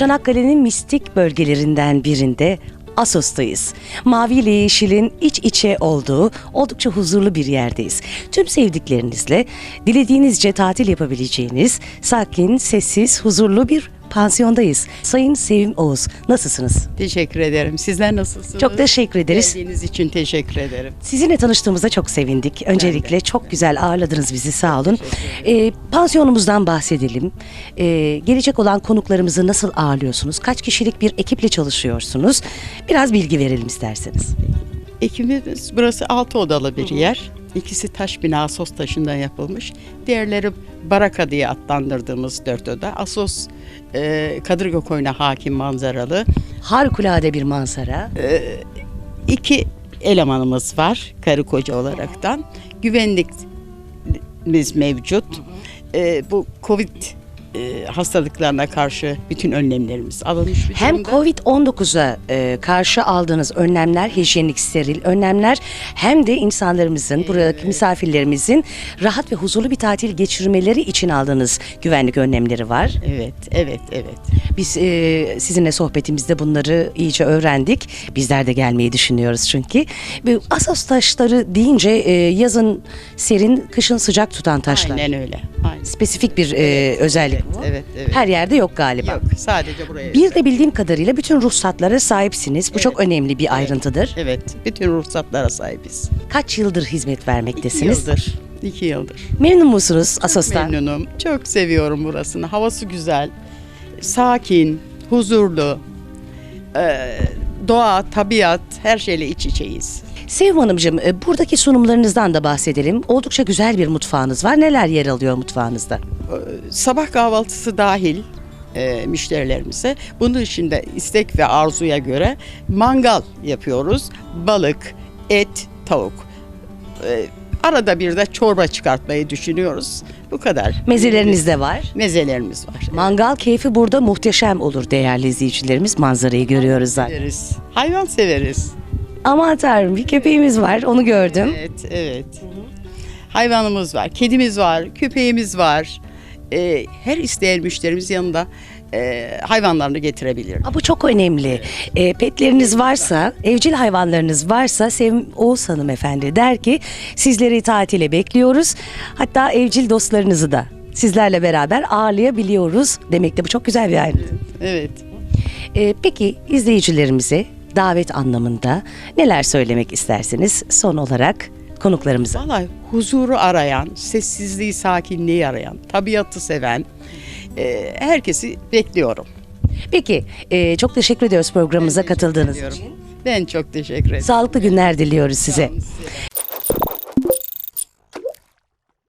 Çanakkale'nin mistik bölgelerinden birinde Asos'tayız. Mavi ile yeşilin iç içe olduğu oldukça huzurlu bir yerdeyiz. Tüm sevdiklerinizle dilediğinizce tatil yapabileceğiniz sakin, sessiz, huzurlu bir pansiyondayız. Sayın Sevim Oğuz, nasılsınız? Teşekkür ederim. Sizler nasılsınız? Çok teşekkür ederiz. Geldiğiniz için teşekkür ederim. Sizinle tanıştığımızda çok sevindik. Öncelikle çok güzel ağırladınız bizi sağ olun. Ee, pansiyonumuzdan bahsedelim. Ee, gelecek olan konuklarımızı nasıl ağırlıyorsunuz? Kaç kişilik bir ekiple çalışıyorsunuz? Biraz bilgi verelim isterseniz. Ekibimiz burası altı odalı bir yer. İkisi taş bina Asos taşından yapılmış. Diğerleri baraka diye adlandırdığımız dört oda. Asos e, Kadırga Koyuna hakim manzaralı. Harikulade bir manzara. İki elemanımız var karı koca olaraktan. Güvenlikimiz mevcut. E, bu Covid e, hastalıklarına karşı bütün önlemlerimiz alınmış bir Hem durumda. Covid-19'a e, karşı aldığınız önlemler, hijyenik steril önlemler hem de insanlarımızın, buradaki misafirlerimizin rahat ve huzurlu bir tatil geçirmeleri için aldığınız güvenlik önlemleri var. Evet, evet, evet. Biz e, sizinle sohbetimizde bunları iyice öğrendik. Bizler de gelmeyi düşünüyoruz çünkü. Ve Asas taşları deyince e, yazın serin, kışın sıcak tutan taşlar. Aynen öyle. Aynen. Spesifik bir e, özellik evet, bu. evet, evet. Her yerde yok galiba. Yok, sadece buraya. Bir de bildiğim kadarıyla bütün ruhsatlara sahipsiniz. Bu Evet. çok önemli bir ayrıntıdır. Evet, bütün ruhsatlara sahibiz. Kaç yıldır hizmet İki vermektesiniz? yıldır. İki yıldır. Memnun musunuz Asos'tan? Memnunum. Çok seviyorum burasını. Havası güzel, sakin, huzurlu. Ee, doğa, tabiat, her şeyle iç içeyiz. Sevim Hanımcığım, e, buradaki sunumlarınızdan da bahsedelim. Oldukça güzel bir mutfağınız var. Neler yer alıyor mutfağınızda? Ee, Sabah kahvaltısı dahil e, müşterilerimize. Bunun dışında istek ve arzuya göre mangal yapıyoruz. Balık, et, tavuk. Ee, arada bir de çorba çıkartmayı düşünüyoruz. Bu kadar. Mezeleriniz de var. Mezelerimiz var. Mangal keyfi burada muhteşem olur değerli izleyicilerimiz. Manzarayı görüyoruz zaten. severiz. Hayvan severiz. Aman tanrım bir köpeğimiz var onu gördüm. Evet, evet. Hayvanımız var, kedimiz var, köpeğimiz var. Ee, her isteyen müşterimiz yanında e, hayvanlarını getirebilir. Aa, bu çok önemli. E, petleriniz varsa, evcil hayvanlarınız varsa Sevim Oğuz hanımefendi der ki sizleri tatile bekliyoruz. Hatta evcil dostlarınızı da sizlerle beraber ağırlayabiliyoruz demekte bu çok güzel bir ayrıntı. Evet. E, peki izleyicilerimize davet anlamında neler söylemek istersiniz son olarak konuklarımıza? Vallahi huzuru arayan, sessizliği, sakinliği arayan, tabiatı seven e, herkesi bekliyorum. Peki e, çok teşekkür ediyoruz programımıza katıldığınız için. Ben çok teşekkür ederim. Sağlıklı günler diliyoruz size.